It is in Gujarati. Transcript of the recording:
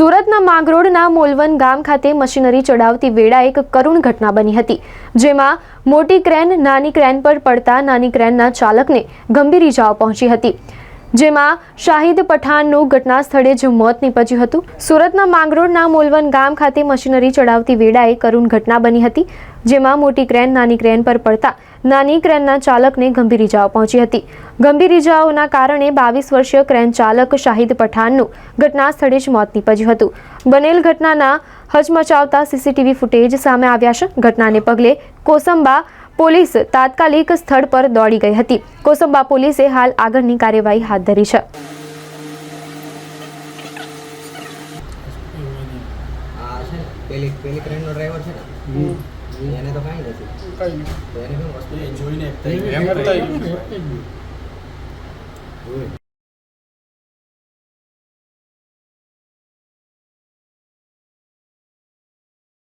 સુરતના માંગરોળના મોલવન ગામ ખાતે મશીનરી ચડાવતી વેળા એક કરુણ ઘટના બની હતી, જેમાં મોટી ક્રેન, નાની ક્રેન પર પડતા નાની ક્રેનના ચાલકને ગંભીર ઇજાઓ પહોંચી હતી, જેમાં શાહિદ પઠાણનું ઘટના સ્થળે જ મોત નીપજ્યું હતું. સુરતના માંગરોળના મોલવન ગામ ખાતે મશીનરી ચડાવતી વેળાએ કરુણ ઘટના બની હતી, જેમાં મોટી ક્રેન, નાની ક્રેન પર પડતા નાની ક્રેનના ચાલકને ગંભીર ઇજાઓ પહોંચી હતી. ગંભીર ઇજાઓના કારણે બાવીસ વર્ષીય ક્રેન ચાલક શાહિદ પઠાણનું ઘટના સ્થળે જ મોત નીપજ્યું હતું. બનેલ ઘટનાના હચમચાવતા સીસીટીવી ફૂટેજ સામે આવ્યા છે. ઘટનાને પગલે કોસંબા પોલીસ તાત્કાલિક સ્થળ પર દોડી ગઈ હતી. કોસંબા પોલીસે હાલ આગળની કાર્યવાહી હાથ ધરી છે. આ પેલી પેલી ક્રેનનો ડ્રાઈવર છે ને? એને તો કાંઈ નથી કઈ નહીં એને કેમ વસ્તુ જોઈને ગયું.